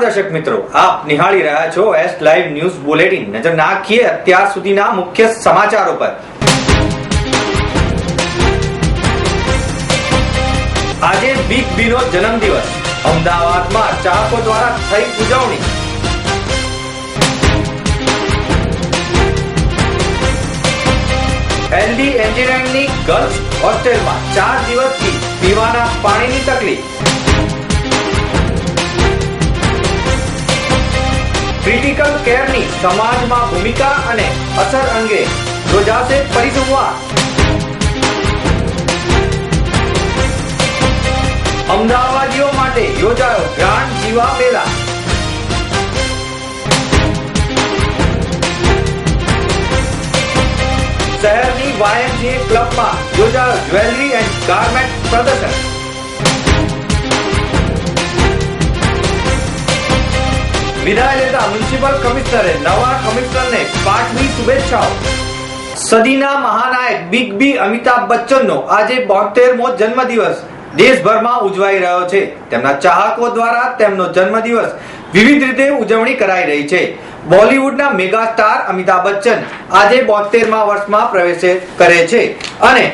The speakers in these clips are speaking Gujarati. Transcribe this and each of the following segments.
દર્શક મિત્રો, આપ નિહાળી રહ્યા છો એસ લાઈવ ન્યૂઝ બુલેટિન નજર નાખીએ અત્યાર સુધીના મુખ્ય સમાચારો પર. આજે બિગ બીનો જન્મદિવસ. અમદાવાદમાં ચાહકો દ્વારા થઈ ઉજવણી. એલડી એન્જિનિયરિંગની ગર્લ્સ હોસ્ટેલમાં ચાર દિવસથી પીવાના પાણીની તકલીફ. ક્રિટિકલ કેરની સમાજમાં ભૂમિકા અને અસર અંગે યોજાશે પરિસંવાદ અમદાવાદીઓ માટે યોજાયો ગ્રાન્ડ જીવા મેળા શહેરની વાયમસીએ ક્લબમાં યોજાયો જ્વેલરી એન્ડ ગાર્મેન્ટ પ્રદર્શન. વિદાય લેતા મ્યુનિસિપલ કમિશનરે નવા કમિશનરને પાઠવી શુભેચ્છાઓ. સદીના મહાનાયક બિગ બી અમિતાભ બચ્ચનનો આજે બોતેરમો જન્મદિવસ દેશભરમાં ઉજવાઈ રહ્યો છે. તેમના ચાહકો દ્વારા તેમનો જન્મદિવસ વિવિધ રીતે ઉજવણી કરાઈ રહી છે. બોલિવૂડના મેગા સ્ટાર અમિતાભ બચ્ચન આજે બોતેરમા વર્ષમાં પ્રવેશ કરે છે અને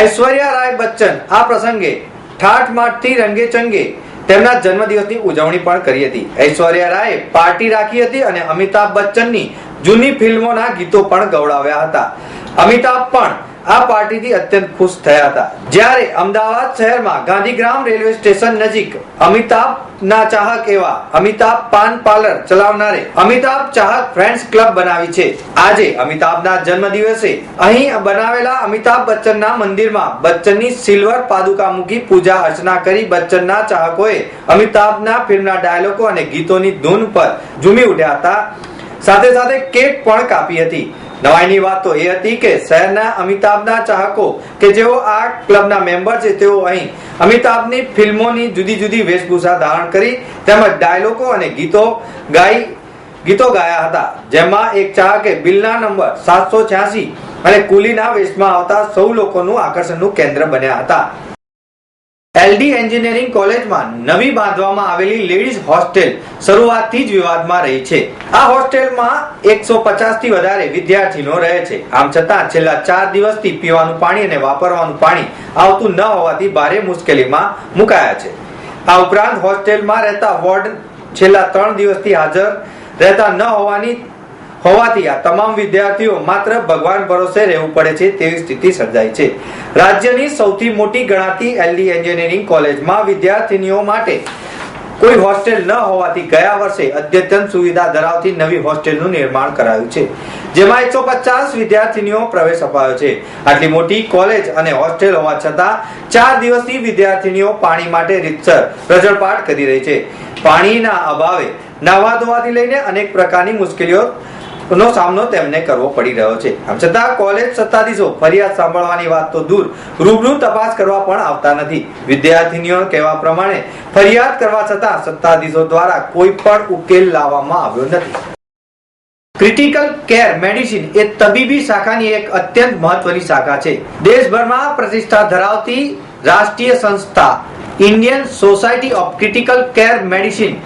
ઐશ્વર્યા રાય બચ્ચન આ પ્રસંગે ઠાઠ માઠથી રંગે ચંગે તેમના જન્મદિવસની ઉજવણી પણ કરી હતી. ઐશ્વર્યા રાયે પાર્ટી રાખી હતી અને અમિતાભ બચ્ચનની જૂની ફિલ્મોના ગીતો પણ ગવડાવ્યા હતા. અમિતાભ પણ આ પાર્ટીથી અત્યંત ખુશ થયા હતા. જ્યારે અમદાવાદ શહેરમાં ગાંધીગ્રામ રેલવે સ્ટેશન નજીક અમિતાભના ચાહક એવા અમિતાભ પાન પાર્લર ચલાવનારે અમિતાભ ચાહક ફ્રેન્ડ્સ ક્લબ બનાવી છે. આજે અમિતાભના જન્મદિવસે અહીં બનાવેલા અમિતાભ બચ્ચનના મંદિરમાં બચ્ચનની સિલ્વર પાદુકા મૂકી પૂજા અર્ચના કરી બચ્ચનના ચાહકોએ અમિતાભના ફિલ્મના ડાયલોગો અને ગીતોની ધૂન પર ઝૂમી ઉઠ્યા હતા. સાથે સાથે કેક પણ કાપી હતી. નવાઈની વાત તો એ હતી કે શહેરના અમિતાભના ચાહકો કે જેઓ આ ક્લબના મેમ્બર છે, તેઓ અહીં અમિતાભની ફિલ્મોની જુદી જુદી વેશભૂષા ધારણ કરી તેમજ ડાયલોગો અને ગીતો ગાઈ, ગીતો ગાયા હતા. જેમાં એક ચાહકે બિલના નંબર સાતસો છ્યાસી અને કુલીના વેશમાં આવતા સૌ લોકોનું આકર્ષણનું કેન્દ્ર બન્યા હતા. એલડી એન્જિનિયરિંગ કોલેજમાં નવી બાંધવામાં આવેલી લેડીઝ હોસ્ટેલ શરૂઆતથી જ વિવાદમાં રહી છે. આ હોસ્ટેલમાં એકસો પચાસથી વધારે વિદ્યાર્થીનો રહે છે. આમ છતાં છેલ્લા ચાર દિવસથી પીવાનું પાણી અને વાપરવાનું પાણી આવતું ન હોવાથી ભારે મુશ્કેલીમાં મુકાયા છે. આ ઉપરાંત હોસ્ટેલમાં રહેતા વોર્ડ છેલ્લા ત્રણ દિવસથી હાજર રહેતા ન હોવાની હોવાથી આ તમામ વિદ્યાર્થીઓ માત્ર ભગવાન ભરોસે રહેવું પડે છે તેવી સ્થિતિ સર્જાઈ છે. રાજ્યની સૌથી મોટી ગણાતી એલડી એન્જિનિયરિંગ કોલેજમાં વિદ્યાર્થીનીઓ માટે કોઈ હોસ્ટેલ ન હોવાથી ગયા વર્ષે અદ્યતન સુવિધા ધરાવતી નવી હોસ્ટેલનું નિર્માણ કરાયું છે, જેમાં એકસો પચાસ વિદ્યાર્થીનીઓ પ્રવેશ અપાયો છે. આટલી મોટી કોલેજ અને હોસ્ટેલ હોવા છતાં ચાર દિવસથી વિદ્યાર્થીનીઓ પાણી માટે રીતસર રજળપાટ કરી રહી છે. પાણીના અભાવે નાવા ધોવાથી લઈને અનેક પ્રકારની મુશ્કેલીઓ નો સામનો તેમને કરવો પડી રહ્યો છે. આમ છતાં કોલેજ સત્તાધીશો ફરિયાદ સાંભળવાની વાત તો દૂર, રૂબરૂ તપાસ કરવા પણ આવતા નથી. વિદ્યાર્થીનીઓ કહેવા પ્રમાણે, ફરિયાદ કરવા છતાં સત્તાધીશો દ્વારા કોઈ પણ ઉકેલ લાવવામાં આવ્યો નથી. ક્રિટિકલ કેર મેડિસિન એ તબીબી શાખાની એક અત્યંત મહત્વની શાખા છે. દેશભરમાં પ્રતિષ્ઠા ધરાવતી રાષ્ટ્રીય સંસ્થા Indian society of critical care medicine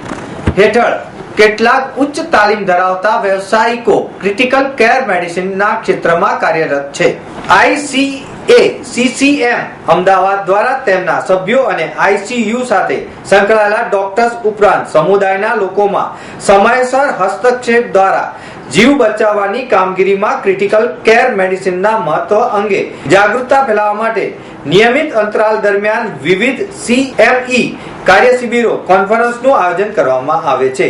હેઠળ કેટલાક ઉચ્ચ તાલીમ ધરાવતા વ્યવસાયિકો ક્રિટિકલ કેર મેડિસિનના ક્ષેત્રમાં કાર્યરત છે. આઈસીએ સીસીએમ અમદાવાદ દ્વારા તેમના સભ્યો અને આઈસીયુ સાથે સંકળાયેલા ડોક્ટર્સ ઉપરાંત સમુદાયના લોકોમાં સમયસર હસ્તક્ષેપ દ્વારા જીવ બચાવવાની કામગીરીમાં ક્રિટિકલ કેર મેડિસિનના મહત્વ અંગે જાગૃતતા ફેલાવવા માટે નિયમિત અંતરાલ દરમિયાન વિવિધ સીએમઈ કાર્ય શિબિરો કોન્ફરન્સનું આયોજન કરવામાં આવે છે.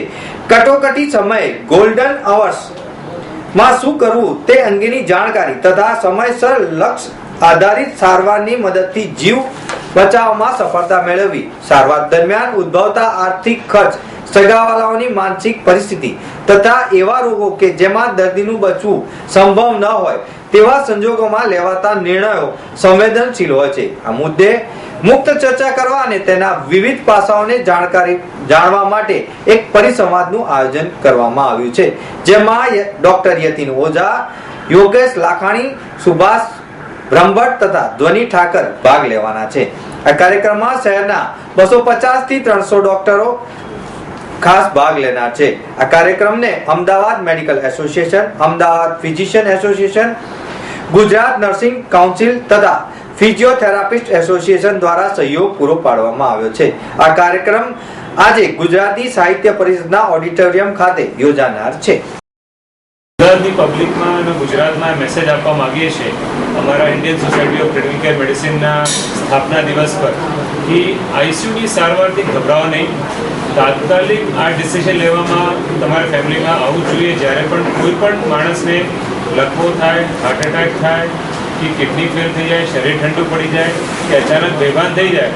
કટોકટી સમયે ગોલ્ડન અવર્સમાં શું કરવું તે અંગેની જાણકારી તથા સમયસર લક્ષ્ય આધારિત સારવારની મદદથી જીવ બચાવવામાં સફળતા મેળવવી. સારવાર દરમિયાન ઉદ્ભવતા આર્થિક ખર્ચ સગાવાલાઓની માનસિક પરિસ્થિતિ તથા એવા રોગો કે જેમાં દર્દીનું બચવું સંભવ ન હોય, તેવા સંજોગોમાં લેવાતા નિર્ણયો સંવેદનશીલ હોય છે. આ મુદ્દે મુક્ત ચર્ચા કરવા અને તેના વિવિધ પાસાઓને જાણકારી જાણવા માટે એક પરિસંવાદનું આયોજન કરવામાં આવ્યું છે, જેમાં ડોક્ટર યતિન ઓઝા, યોગેશ લાખાણી, સુભાષ બ્રહ્મભટ્ટ તથા ધ્વનિ ઠાકર ભાગ લેવાના છે. આ કાર્યક્રમમાં શહેરના બસો પચાસથી ત્રણસો ડોક્ટરો ખાસ ભાગ લેનાર છે. આ કાર્યક્રમને Ahmedabad medical association, Ahmedabad physician association, Gujarat nursing council તથા ફિઝિયોથેરાપિસ્ટ એસોસિએશન દ્વારા સહયોગ પૂરો પાડવામાં આવ્યો છે. આ કાર્યક્રમ આજે ગુજરાતી સાહિત્ય પરિષદના ઓડિટોરિયમ ખાતે યોજાનાર છે. ગુજરાતની પબ્લિકમાં અને ગુજરાતમાં મેસેજ આપવા માગીએ છીએ. અમારા Indian society of critical care મેડિસિનના સ્થાપના દિવસ પર. કે આઈસીયુની સારવારથી ગભરાવો નહીં. તાત્કાલિક આ ડિસિઝન લેવામાં તમારા ફેમિલીમાં આવવું જોઈએ. જ્યારે પણ કોઈ પણ માણસને લકવો થાય હાર્ટ એટેક થાય, કે કિડની ફેલ થઈ જાય, શરીર ઠંડુ પડી જાય, કે અચાનક બેભાન થઈ જાય,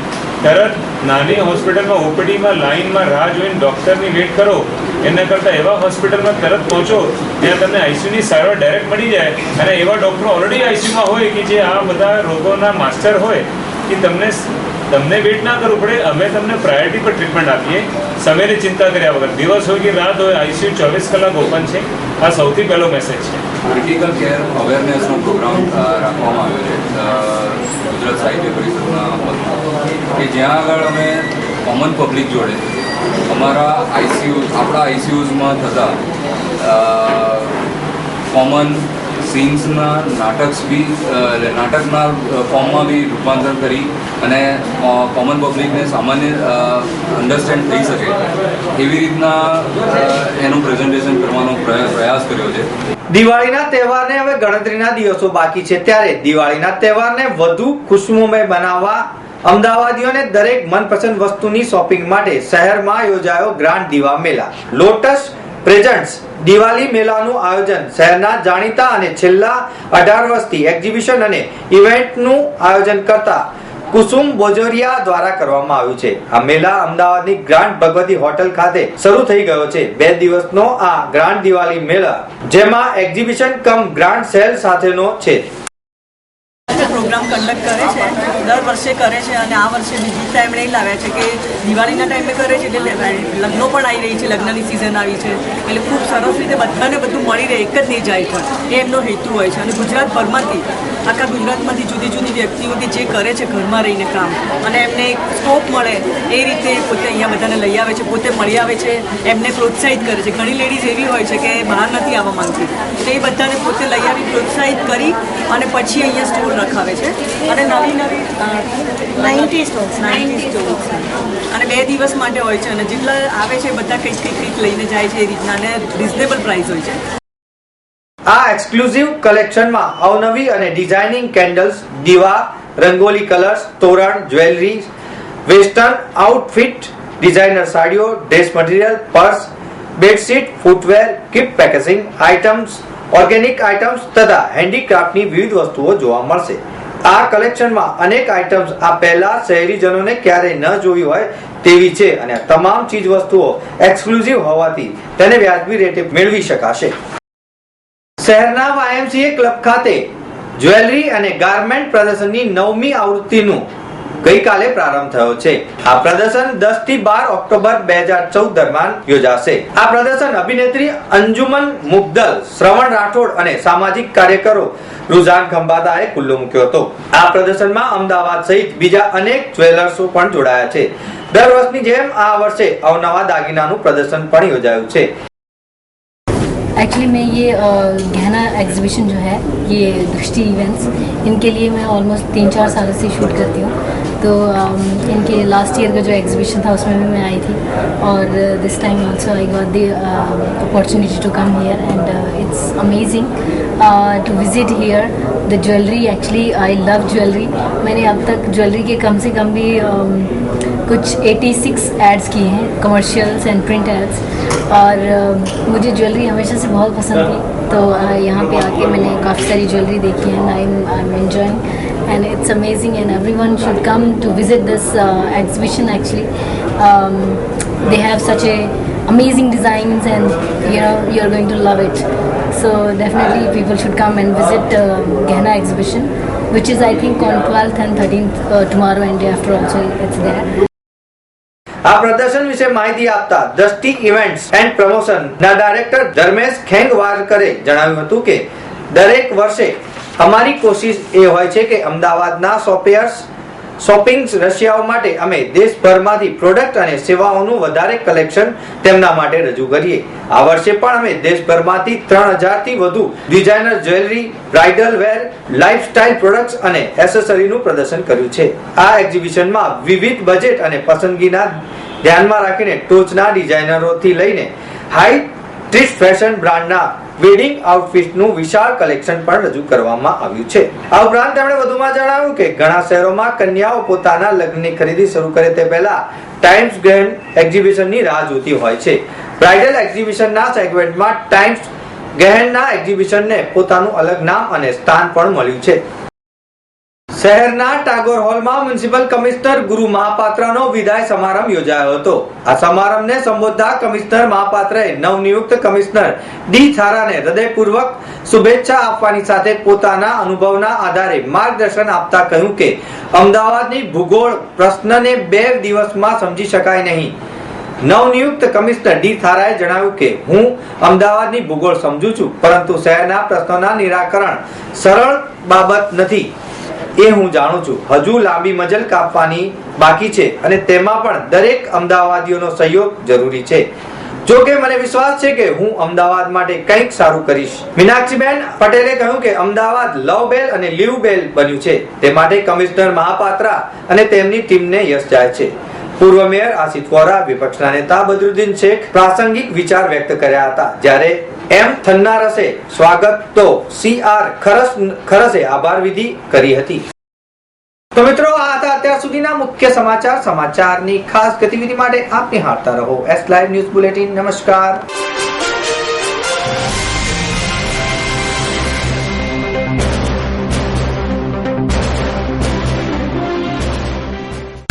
તરત નાની હોસ્પિટલમાં ઓપીડીમાં લાઇનમાં રાહ જોઈને ડૉક્ટરની વેટ કરો. એના કરતાં એવા હોસ્પિટલમાં તરત પહોંચો ત્યાં તમને આઈસીયુની સારવાર ડાયરેક્ટ મળી જાય અને એવા ડૉક્ટરો ઓલરેડી આઈસીયુમાં હોય કે જે આ બધા રોગોના માસ્ટર હોય કે તમને તમને વેટ ના કરવું પડે, અમે તમને પ્રાયોરિટી પર ટ્રીટમેન્ટ આપીએ. સવેરે ચિંતા કર્યા વગર. દિવસ હોય કે રાત હોય આઈસીયુ ચોવીસ કલાક ઓપન છે. આ સૌથી પહેલો મેસેજ છે. ક્રિટિકલ કેર અવેરનેસનો પ્રોગ્રામ રાખવામાં આવ્યો છે. ગુજરાત સાહિત્ય પરિષદના કે જ્યાં આગળ અમે કોમન પબ્લિક જોડે અમારા આઈસીયુ આપણા આઈસીયુઝમાં થતા કોમન સીન્સના નાટક બી એટલે નાટકના ફોર્મમાં બી રૂપાંતર કરી અને કોમન પબ્લિકને સામાન્ય અન્ડરસ્ટેન્ડ થઈ શકે. એવી રીતના એનું પ્રેઝન્ટેશન કરવાનો પ્રયા- પ્રયાસ કર્યો છે. દિવાળીના તહેવારને હવે ગણતરીના દિવસો બાકી છે ત્યારે દિવાળીના તહેવારને વધુ ખુશમુમય બનાવવા અમદાવાદીઓને દરેક મનપસંદ વસ્તુની શોપિંગ માટે શહેરમાં યોજાયો ગ્રાન્ડ દીવા મેળા લોટસ પ્રેઝન્ટ્સ દિવાળી મેળાનું આયોજન શહેરના જાણીતા અને છેલ્લા અઢાર વર્ષથી એક્ઝિબિશન અને ઇવેન્ટનું આયોજન કરતા કુસુમ બોજોરિયા દ્વારા કરવામાં આવ્યું છે. આ મેળા અમદાવાદની ગ્રાન્ડ ભગવતી હોટલ ખાતે શરૂ થઈ ગયો છે. બે દિવસનો આ ગ્રાન્ડ દિવાળી મેળા જેમાં એક્ઝિબિશન કમ ગ્રાન્ડ સેલ સાથેનો છે. પ્રોગ્રામ કન્ડક્ટ કરે છે. દર વર્ષે કરે છે અને આ વર્ષે બીજી ટાઈમ નહીં લાવ્યા છે કે દિવાળીના ટાઈમે કરે છે એટલે લગ્નો પણ આવી રહી છે, લગ્નની સિઝન આવી છે. એટલે ખૂબ સરસ રીતે બધાને બધું મળી રહે, એક જ નહીં જાય પણ. એ એમનો હેતુ હોય છે. અને ગુજરાતભરમાંથી, આખા ગુજરાતમાંથી જુદી જુદી વ્યક્તિઓથી જે કરે છે ઘરમાં રહીને કામ, અને એમને એક સ્કોપ મળે, એ રીતે પોતે અહીંયા બધાને લઈ આવે છે, પોતે મળી આવે છે, એમને પ્રોત્સાહિત કરે છે. ઘણી લેડીઝ એવી હોય છે કે બહાર નથી આવવા માંગતી. તો એ બધાને પોતે લઈ આવી, પ્રોત્સાહિત કરી અને પછી અહીંયા સ્ટોર રખાવે છે. અને નવી નવી નાઇન્ટી નાઇન્ટી અને બે દિવસ માટે હોય છે અને જેટલા આવે છે બધા કંઈક કંઈક કંઈક લઈને જાય છે એ રીતના અને રિઝનેબલ પ્રાઇસ હોય છે. આ એક્સક્લુઝિવ કલેક્શનમાં અવનવી અને ડિઝાઇનિંગ કેન્ડલ્સ દીવા રંગોલી કલર્સ તોરણ જ્વેલરી વેસ્ટર્ન આઉટફિટ ડિઝાઇનર સાડીઓ dress material purse bedsheet footwear gift packaging items organic items તથા હેન્ડીક્રાફ્ટની વિવિધ વસ્તુઓ જોવા મળશે. આ કલેક્શનમાં અનેક આઇટમ્સ આ પહેલા શહેરીજનોને ક્યારેય ન જોઈ હોય તેવી છે અને તમામ ચીજ વસ્તુઓ એક્સક્લુઝિવ હોવાથી તેને વ્યાજબી રેટે મેળવી શકાશે. શહેરના વાયએમસીએ ક્લબ ખાતે જ્વેલરી અને ગાર્મેન્ટ પ્રદર્શનની નવમી આવૃત્તિનું ગઈકાલે પ્રારંભ થયો છે આ પ્રદર્શન દસ થી બાર ઓક્ટોબર બે હજાર ચૌદ દરમિયાન યોજાશે આ પ્રદર્શન અભિનેત્રી અંજુમન મુગ્દલ શ્રવણ રાઠોડ અને સામાજિક કાર્યકરો રુઝાન ખંભાતાએ ખુલ્લો મૂક્યો હતો આ પ્રદર્શનમાં અમદાવાદ સહિત બીજા અનેક જ્વેલર્સો પણ જોડાયા છે દર વર્ષની જેમ આ વર્ષે અવનવા દાગીનાનું પ્રદર્શન પણ યોજાયું છે एक्चुअली मैं ये अ, गहना एग्जीबिशन जो है ये दृष्टि इवेंट्स इनके लिए मैं ऑलमोस्ट तीन चार साल से शूट करती हूँ तो इनके लास्ट ईयर का जो एग्जीबिशन था उसमें भी मैं आई थी। और this time also I got the opportunity to come here and it's amazing to visit here the jewellery actually I love jewellery मैंने अब तक ज्वेलरी के कम से कम भी अम, कुछ 86 एड्स किए हैं कमर्शियल्स एंड प्रिंट एड्स और अ, मुझे ज्वेलरी हमेशा से बहुत पसंद थी। तो अ, यहाँ पे आके मैंने काफ़ी सारी ज्वेलरी देखी है I am I am and it's amazing and everyone should come to visit this uh, exhibition actually. Um, they have such a amazing designs and you know you're going to love it. So definitely people should come and visit uh, Ghana exhibition which is I think on 12th and 13th uh, tomorrow and day after also it's there. આ પ્રદર્શન વિશે માહિતી આપતા દ્રષ્ટિ ઇવેન્ટ્સ એન્ડ પ્રમોશન ના ડાયરેક્ટર ધર્મેશ ખેંગવારકરે જણાવ્યું હતું કે દરેક વર્ષે અમારી કોશિશ એ હોય છે કે અમદાવાદના શોપિયર્સ શોપિંગ રશિયાઓ માટે અમે દેશભરમાંથી પ્રોડક્ટ અને સેવાઓનું વધારે કલેક્શન તેમના માટે રજૂ કરીએ. આ વર્ષે પણ અમે દેશભરમાંથી ત્રણ હજારથી વધુ designer jewellery bridal wear lifestyle products અને એસેસરીનું પ્રદર્શન કર્યું છે. આ એક્ઝિબિશનમાં વિવિધ બજેટ અને પસંદગીના ધ્યાનમાં રાખીને ટોચના ડિઝાઇનરોથી લઈને હાઈ ટ્રીટ ફેશન બ્રાન્ડના વેડિંગ આઉટફિટનું વિશાળ કલેક્શન પણ રજૂ કરવામાં આવ્યું છે. આ ઉપરાંત તેમણે વધુમાં જણાવ્યું કે ઘણા શહેરોમાં કન્યાઓ પોતાના લગ્નની ખરીદી શરૂ કરે તે પહેલા ટાઈમ્સ ગ્રેન્ડ એક્ઝિબિશનની રાહ જોતી હોય છે. બ્રાઇડલ એક્ઝિબિશનના સેગમેન્ટમાં ટાઈમ્સ ગહેનના એક્ઝિબિશનને પોતાનું અલગ નામ અને સ્થાન પણ મળ્યું છે. શહેરના ટાગોર હોલમાં મ્યુનિસિપલ કમિશનર ગુરુ મહાપાત્રનો વિદાય સમારંભ યોજાયો હતો. આ સમારંભને સંબોધતા કમિશનર મહાપાત્રએ નવનિયુક્ત કમિશનર ડી થારાને હૃદયપૂર્વક શુભેચ્છા આપવાની સાથે પોતાના અનુભવના આધારે માર્ગદર્શન આપતા કહ્યું કે, અમદાવાદની ભૂગોળ પ્રશ્નને બે દિવસમાં સમજી શકાય નહીં. નવનિયુક્ત કમિશનર ડી થારાએ જણાવ્યું કે, હું અમદાવાદની ભૂગોળ સમજું છું, પરંતુ શહેરના પ્રશ્નોના નિરાકરણ સરળ બાબત નથી. એ હું જાણું છું. હજુ લાંબી મજલ કાપવાની બાકી છે અને તેમાં પણ દરેક અમદાવાદીઓનો સહયોગ જરૂરી છે. જો કે મને વિશ્વાસ છે કે હું અમદાવાદ માટે કંઈક સારું કરીશ. મીનાક્ષીબેન પટેલે કહ્યું કે અમદાવાદ લવ બેલ અને લીવ બેલ બન્યું છે. તે માટે કમિશનર મહાપાત્રા અને તેમની ટીમને યશ જાય છે. પૂર્વ મેયર આસિફ વોરા, વિપક્ષના નેતા બદરુદ્દીન શેખ પ્રાસંગિક વિચાર વ્યક્ત કર્યા હતા. જ્યારે એમ થન્નારસે સ્વાગત તો સી આર ખરસ ખરસે આભાર વિધિ કરી હતી. તો મિત્રો, આ હતા અત્યાર સુધીના મુખ્ય સમાચાર. સમાચારની ખાસ ગતિવિધિ માટે આપ નિહાળતા રહો. એસ લાઈવ ન્યૂઝ બુલેટિન નમસ્કાર.